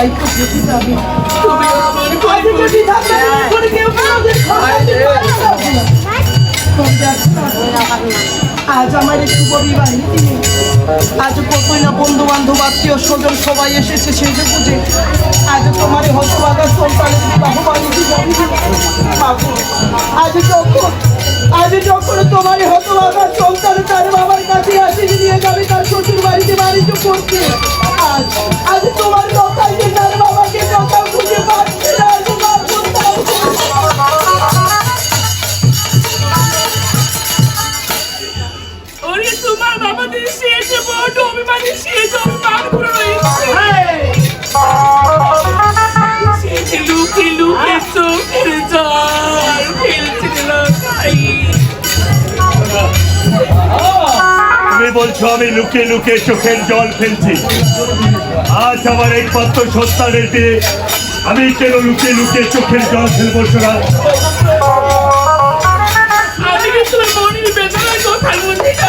তাই তো যাবে তুমি আমার আজ করে কেউ খাওয়াতে না। আমার একটু বিবাহিত দিনে আজ কতই না বন্ধু বান্ধব আত্মীয় স্বজন সবাই এসেছে সেই যে বুঝে আজ তোমার হতবাগা সন্তানের আজ যখন আজ যখন তোমার হতবাগা সন্তান তার বাবার কাছে আসি নিয়ে যাবে তার শ্বশুর বাড়িতে বাণিজ্য করতে আজ আজ তোমার ওরে তোমার বাবা দেশে এসে বড় অভিমানী সে জমি মান করে রয়েছে। লুকে লুকে চোখের জল ফেলছিল তাই তুমি বলছো আমি লুকে লুকে চোখের জল ফেলছি আজ আমার একমাত্র সন্তানের বিয়ে আমি কেন লুকে লুকে চোখের জল ফেলব শোনা আমি কি মনের বেদনার কথা বলছি না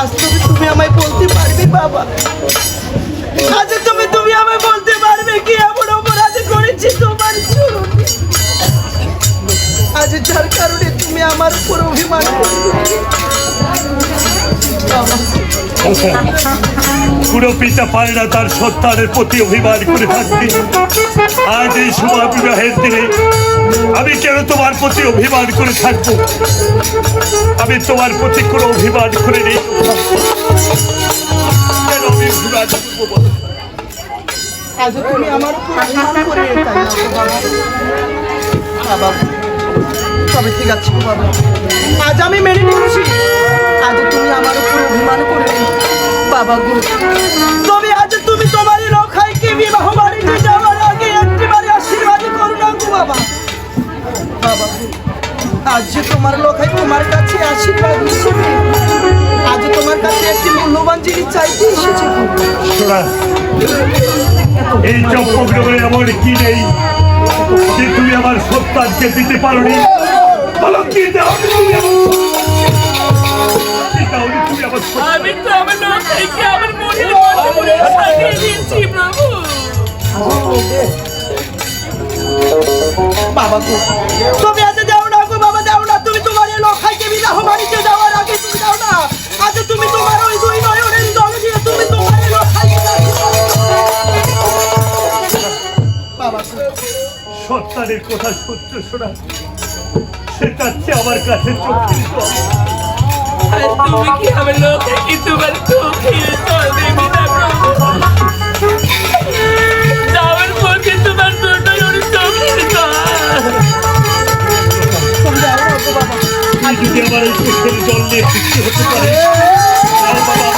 আজ তুমি তুমি আমায় বলতে পারবে, বাবা। আজ তুমি তুমি আমায় বলতে পারবে কি এমন অপরাধ করেছি তোমার আজ যার কারণে তুমি আমার উপর অভিমান করবে। বাবা। পুরো পিতা পারে না তার সন্তানের প্রতি অভিমান করে থাকবে। আজ এই শুভ বিবাহের দিনে আমি কেন তোমার প্রতি অভিমান করে থাকব? আমি তোমার প্রতি কোনো অভিমান করে নেই। কেন? আজ আমার বাবা। তবে ঠিক আছে আমি মেনে নিচ্ছি আজ তুমি আমার উপর অভিমান করে বাবা গো তবে আজ তুমি তোমারই রক্ষাইকে বিবাহ বাড়িতে যাওয়ার আগে একটিবারে আশীর্বাদ করো না গো বাবা। বাবা আজ তোমার লোকাই তোমার কাছে আশীর্বাদ হিসেবে, আজ তোমার কাছে একটি মূল্যবান জিনিস চাইতে এসেছে। শোনা, এই চম্পগ্রহে এমন কি নেই যে তুমি আমার সন্তানকে দিতে পারোনি? বলো কি দাও আমি তো আমার লতাকে আমার মনের করে সাজিয়ে দিয়েছি প্রভু বাবা গো তুমি আজ দাও না গো বাবা দাও না তুমি তোমার এই লখাইকে বিবাহ বাড়িতে যাওয়ার আগে তুমি দাও না আজ তুমি তোমার ওই দুই নয়নের জল দিয়ে তুমি তোমার এই লখাইকে দাও। বাবা গো সন্তানের কথা সত্য শোনা সে যাচ্ছে আমার কাছে জল। আর তুমি কি আমার লতাকে তোমার চোখের জল দেবে না প্রভু। যাওয়ার পথে তোমার দুটো চোখের জল যদি আমার এই চোখের নিয়ে হতে পারে? বাবা।